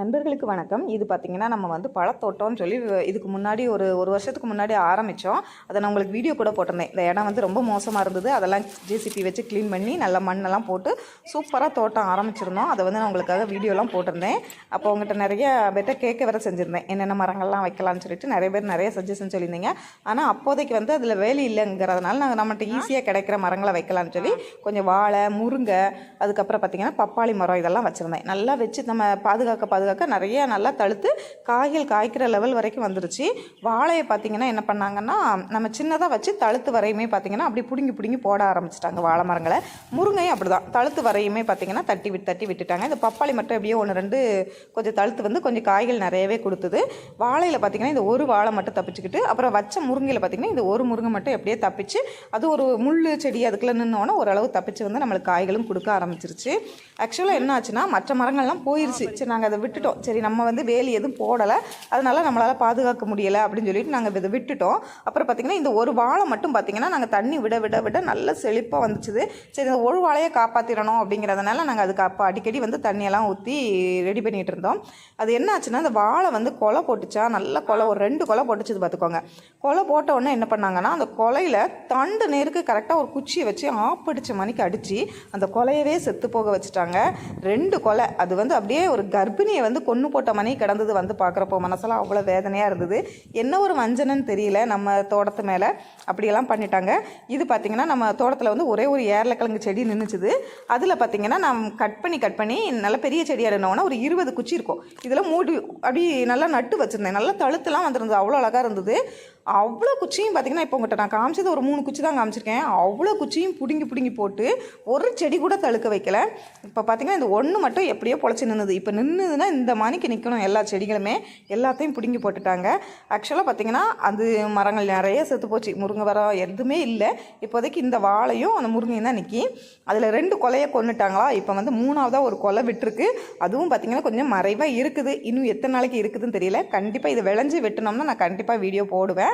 நண்பர்களுக்கு வணக்கம். இது பார்த்திங்கன்னா நம்ம வந்து பழத்தோட்டம்னு சொல்லி இதுக்கு முன்னாடி ஒரு ஒரு வருஷத்துக்கு முன்னாடி ஆரம்பித்தோம் அதை நான் உங்களுக்கு வீடியோ கூட போட்டிருந்தேன். இந்த இடம் வந்து ரொம்ப மோசமாக இருந்தது. அதெல்லாம் ஜேசிபி வச்சு க்ளீன் பண்ணி நல்ல மண்ணெல்லாம் போட்டு சூப்பராக தோட்டம் ஆரம்பிச்சிருந்தோம். அதை வந்து நான் உங்களுக்காக வீடியோலாம் போட்டிருந்தேன். அப்போ உங்கள்கிட்ட நிறைய பேர்ட்ட கேட்க வேற செஞ்சுருந்தேன். என்னென்ன மரங்கள்லாம் வைக்கலாம்னு சொல்லிட்டு நிறைய பேர் நிறைய சஜஷன் சொல்லியிருந்தீங்க. ஆனால் அப்போதைக்கு வந்து அதில் வேலி இல்லைங்கிறதுனால நாங்கள் நம்மகிட்ட ஈஸியாக கிடைக்கிற மரங்களை வைக்கலாம்னு சொல்லி கொஞ்சம் வாழை முருங்கை அதுக்கப்புறம் பார்த்திங்கன்னா பப்பாளி மரம் இதெல்லாம் வச்சுருந்தேன். நல்லா வச்சு நம்ம பாதுகாக்க பாதுகாக்க நிறைய நல்லா தழுத்து காய்கள் காய்க்கிற லெவல் வரைக்கும் வந்துருச்சு. வாழையை பார்த்திங்கன்னா என்ன பண்ணாங்கன்னா நம்ம சின்னதாக வச்சு தழுத்து வரையுமே பார்த்திங்கன்னா அப்படி பிடுங்கி பிடுங்கி போட ஆரம்பிச்சிட்டாங்க வாழை மரங்களை. முருங்கையும் அப்படி தான் தழுத்து வரையுமே பார்த்திங்கன்னா தட்டி விட்டு தட்டி விட்டுட்டாங்க. இந்த பப்பாளி மட்டும் எப்படியோ ஒன்று ரெண்டு கொஞ்சம் தழுத்து வந்து கொஞ்சம் காய்கள் நிறையவே கொடுத்தது. வாழையில் பார்த்திங்கன்னா இந்த ஒரு வாழை மட்டும் தப்பிச்சுக்கிட்டு அப்புறம் வச்ச முருங்கையில் பார்த்திங்கன்னா இந்த ஒரு முருங்கை மட்டும் எப்படியே தப்பிச்சு அது ஒரு முள் செடி அதுக்குள்ளே நின்னோன்னா ஓரளவு தப்பிச்சு வந்து நம்மளுக்கு காய்களும் கொடுக்க ஆரம்பிச்சிருச்சு. ஆக்சுவலாக என்ன ஆச்சுன்னா மற்ற மரங்கள்லாம் போயிருச்சு. சரி நாங்கள் அதை விட்டு விட்டுட்டோம். சரி நம்ம வந்து வேலி எதுவும் போடலை. அதனால நம்மளால் பாதுகாக்க முடியலை அப்படின்னு சொல்லிட்டு நாங்கள் இதை விட்டுட்டோம். அப்புறம் பார்த்திங்கன்னா இந்த ஒரு வாழை மட்டும் பார்த்திங்கன்னா நாங்கள் தண்ணி விட விட விட நல்ல செழிப்பாக வந்துச்சுது. சரி இந்த ஒரு வாழையை காப்பாற்றிடணும் அப்படிங்கிறதுனால நாங்கள் அதுக்கு அப்போ அடிக்கடி வந்து தண்ணியெல்லாம் ஊற்றி ரெடி பண்ணிகிட்டு இருந்தோம். அது என்ன ஆச்சுன்னா அந்த வாழை வந்து கொலை போட்டுச்சா? நல்ல கொலை ஒரு ரெண்டு கொலை போட்டுச்சுது பார்த்துக்கோங்க கொலை போட்ட உடனே என்ன பண்ணாங்கன்னா அந்த கொலையில் தண்டு நேருக்கு கரெக்டாக ஒரு குச்சியை வச்சு ஆப்படிச்ச மணிக்கு அடித்து அந்த கொலையவே செத்து போக வச்சுட்டாங்க. ரெண்டு கொலை. அது வந்து அப்படியே ஒரு கர்ப்பிணியை வந்து கொன்று போட்ட மணி கிடந்தது வந்து பார்க்குறப்போ மனசெல்லாம் அவ்வளோ வேதனையாக இருந்தது. என்ன ஒரு வஞ்சனன்னு தெரியல. நம்ம தோட்டத்து மேலே அப்படியெல்லாம் பண்ணிட்டாங்க. இது பார்த்திங்கன்னா நம்ம தோட்டத்தில் வந்து ஒரே ஒரு ஏர்லக்கிழங்கு செடி நின்றுச்சுது அதில் பார்த்திங்கன்னா நான் கட் பண்ணி கட் பண்ணி நல்ல பெரிய செடியாக இருந்தோன்னா ஒரு இருபது குச்சி இருக்கும். இதில் மூடி அப்படி நல்லா நட்டு வச்சுருந்தேன். நல்லா தழுத்துலாம் வந்துருந்தது. அவ்வளோ அழகாக இருந்தது. அவ்வளோ குச்சியும் பார்த்திங்கன்னா இப்போ உங்கள்கிட்ட நான் காமிச்சது ஒரு மூணு குச்சி தான் காமிச்சிருக்கேன். அவ்வளோ குச்சியும் பிடுங்கி பிடுங்கி போட்டு ஒரு செடி கூட தழுக்க வைக்கல. இப்போ பார்த்திங்கன்னா இந்த ஒன்று மட்டும் எப்படியோ பொழைச்சி நின்றுது இப்போ நின்றுதுன்னா இந்த மணிக்கு நிற்கணும் எல்லா செடிகளுமே. எல்லாத்தையும் பிடுங்கி போட்டுட்டாங்க. ஆக்சுவலாக பார்த்திங்கன்னா அது மரங்கள் நிறைய செத்து போச்சு. முருங்கை மரம் எதுவுமே இல்லை. இப்போதைக்கு இந்த வாழையும் அந்த முருங்கையும் தான் நிற்கி அதில் ரெண்டு கொலையை கொண்டுட்டாங்களா இப்போ வந்து மூணாவதாக ஒரு கொலை விட்டுருக்கு. அதுவும் பார்த்திங்கன்னா கொஞ்சம் மறைவாக இருக்குது. இன்னும் எத்தனை நாளைக்கு இருக்குதுன்னு தெரியல. கண்டிப்பாக இதை விளைஞ்சு வெட்டினோம்னா நான் கண்டிப்பாக வீடியோ போடுவேன்.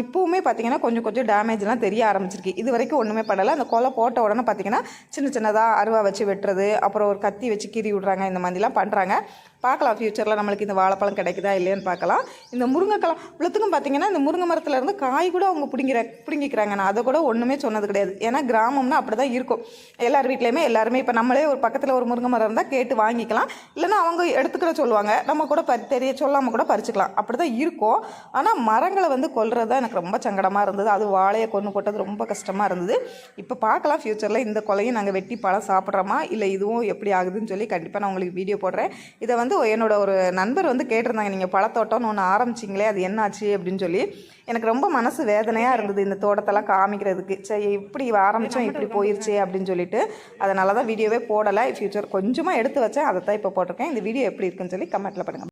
இப்போவுமே பார்த்திங்கன்னா கொஞ்சம் கொஞ்சம் டேமேஜ்லாம் தெரிய ஆரம்பிச்சிருக்கு. இது வரைக்கும் ஒன்றுமே பண்ணலை. அந்த கொலை போட்ட உடனே பார்த்தீங்கன்னா சின்ன சின்னதாக அருவா வச்சு வெட்டுறது அப்புறம் ஒரு கத்தி வச்சு கீறி விட்றாங்க இந்த மாதிரிலாம் பண்ணுறாங்க பார்க்கலாம் ஃப்யூச்சரில் நம்மளுக்கு இந்த வாழைப்பழம் கிடைக்குதா இல்லையான்னு பார்க்கலாம். இந்த முருங்கைக்கெல்லாம் இவ்வளோத்துக்கும் பார்த்திங்கன்னா இந்த முருங்கை மரத்தில் இருந்து காய் கூட அவங்க பிடிங்கிற பிடுங்கிக்கிறாங்க. நான் அதை கூட ஒன்றுமே சொன்னது கிடையாது. ஏன்னா கிராமம்னா அப்படி தான் இருக்கும். எல்லார் வீட்லேயுமே எல்லாருமே இப்போ நம்மளே ஒரு பக்கத்தில் ஒரு முருங்கை மரம் இருந்தால் கேட்டு வாங்கிக்கலாம். இல்லைன்னா அவங்க எடுத்துக்கிற சொல்லுவாங்க. நம்ம கூட பறி தெரிய சொல்லாமல் கூட பறிச்சுக்கலாம். அப்படி தான் இருக்கும். ஆனால் மரங்கள் வந்து கொல்றது தான் எனக்கு ரொம்ப சங்கடமாக இருந்தது. அது வாழையை கொண்டு போட்டது ரொம்ப கஷ்டமாக இருந்தது. இப்போ பார்க்கலாம் ஃப்யூச்சரில் இந்த கொலையும் நாங்கள் வெட்டி பழம் சாப்பிட்றோமா? இல்லை இதுவும் எப்படி ஆகுதுன்னு சொல்லி கண்டிப்பாக நான் உங்களுக்கு வீடியோ போடுறேன். இதை வந்து என்னோட ஒரு நண்பர் வந்து கேட்டிருந்தாங்க நீங்கள் பழத்தோட்டம்னு ஒன்று ஆரம்பிச்சிங்களே அது என்னாச்சு? அப்படின்னு சொல்லி. எனக்கு ரொம்ப மனசு வேதனையாக இருந்தது இந்த தோட்டத்தெல்லாம் காமிக்கிறதுக்கு. சரி இப்படி ஆரம்பித்தோம் இப்படி போயிடுச்சு அப்படின்னு சொல்லிட்டு. அதனால தான் வீடியோவே போடலை. ஃப்யூச்சர் கொஞ்சமாக எடுத்து வச்சேன். அதை தான் இப்போ போட்டிருக்கேன். இந்த வீடியோ எப்படி இருக்குன்னு சொல்லி கமெண்ட்டில் பண்ணுங்கள்